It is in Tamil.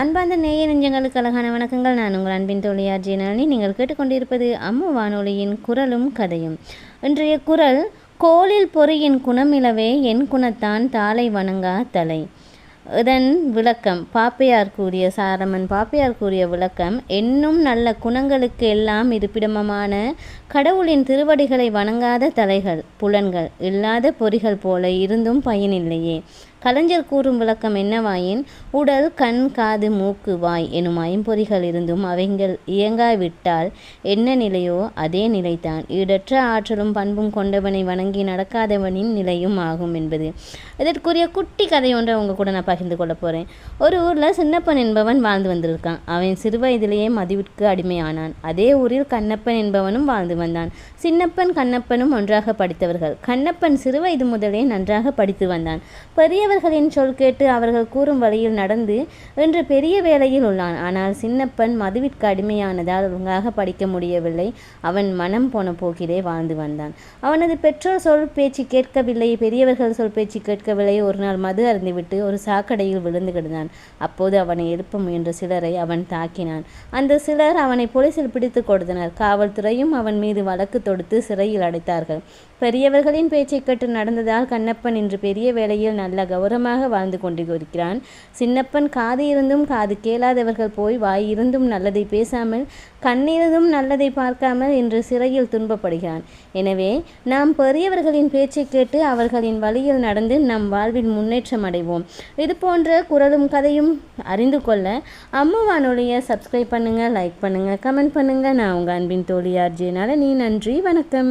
அன்பார்ந்த நேய நெஞ்சங்களுக்கு அழகான வணக்கங்கள். நான் உங்கள் அன்பின் தோழியார் ஜெயனாலினி நீங்கள் கேட்டுக்கொண்டிருப்பது அம்மு வானொலியின் குரலும் கதையும். இன்றைய குரல் கோலில் பொறியின் குணமிலவே என் குணத்தான் தாளை வணங்கா தலை. இதன் விளக்கம் பாப்பையார் கூறிய சாரமன் பாப்பையார் கூறிய விளக்கம் என்னும் நல்ல குணங்களுக்கு எல்லாம் இருப்பிடமமான கடவுளின் திருவடிகளை வணங்காத தலைகள் புலன்கள் இல்லாத பொறிகள் போல இருந்தும் பயனில்லையே. கலைஞர் கூறும் விளக்கம் என்னவாயின் உடல் கண் காது மூக்கு வாய் எனும் ஐம்பொறிகள் இருந்தும் அவைகள் இயங்காவிட்டால் என்ன நிலையோ அதே நிலைதான். ஈடற்ற ஆற்றலும் பண்பும் கொண்டவனை வணங்கி நடக்காதவனின் நிலையும் ஆகும் என்பது. இதற்குரிய குட்டி கதை ஒன்றை உங்கள் கூட நான் பகிர்ந்து கொள்ள போகிறேன் ஒரு ஊரில் சின்னப்பன் என்பவன் வாழ்ந்து வந்திருக்கான். அவன் சிறுவயதிலேயே மதிவிற்கு அடிமையானான். அதே ஊரில் கண்ணப்பன் என்பவனும் வாழ்ந்து வந்தான். சின்னப்பன் கண்ணப்பனும் ஒன்றாக படித்தவர்கள். கண்ணப்பன் சிறுவயது முதலே நன்றாக படித்து வந்தான். பெரியவர்களின் சொல் கேட்டு அவர்கள் கூறும் வழியில் நடந்து இன்று பெரிய வேலையில் உள்ளான். ஆனால் சின்னப்பன் மதுவிற்கு அடிமையானதால் ஒழுங்காக படிக்க முடியவில்லை. அவன் மனம் போன போக்கிலே வாழ்ந்து வந்தான். அவனது பெற்றோர் சொல் பேச்சு கேட்கவில்லை. பெரியவர்கள் சொல் பேச்சு கேட்கவில்லை. ஒரு நாள் மது அருந்துவிட்டு ஒரு மரக்கடையில் விழுந்து கிடந்தான். அப்போது அவனை எழுப்ப முயன்ற சிலரை அவன் தாக்கினான். அந்த சிலர் அவனை போலீசில் பிடித்து கொடுத்தனர். காவல்துறையும் அவன் மீது வழக்கு தொடுத்து சிறையில் அடைத்தார்கள். பெரியவர்களின் பேச்சை கேட்டு நடந்ததால் கண்ணப்பன் இன்று பெரிய வேளையில் நல்ல கௌரவமாக வாழ்ந்து கொண்டிருக்கிறான். சின்னப்பன் காது இருந்தும் காது கேளாதவர்கள் போய் வாய் இருந்தும் நல்லதை பேசாமல் கண்ணிருந்தும் நல்லதை பார்க்காமல் இன்று சிறையில் துன்பப்படுகிறான். எனவே நாம் பெரியவர்களின் பேச்சை கேட்டு அவர்களின் வழியில் நடந்து நம் வாழ்வில் முன்னேற்றம் அடைவோம். இது போன்ற குரலும் கதையும் அறிந்து கொள்ள அம்மா வானொலியை சப்ஸ்கிரைப் பண்ணுங்கள் லைக் பண்ணுங்கள் கமெண்ட் பண்ணுங்கள் நான் உங்கள் அன்பின் தோழி ஜெயனால நீ நன்றி வணக்கம்.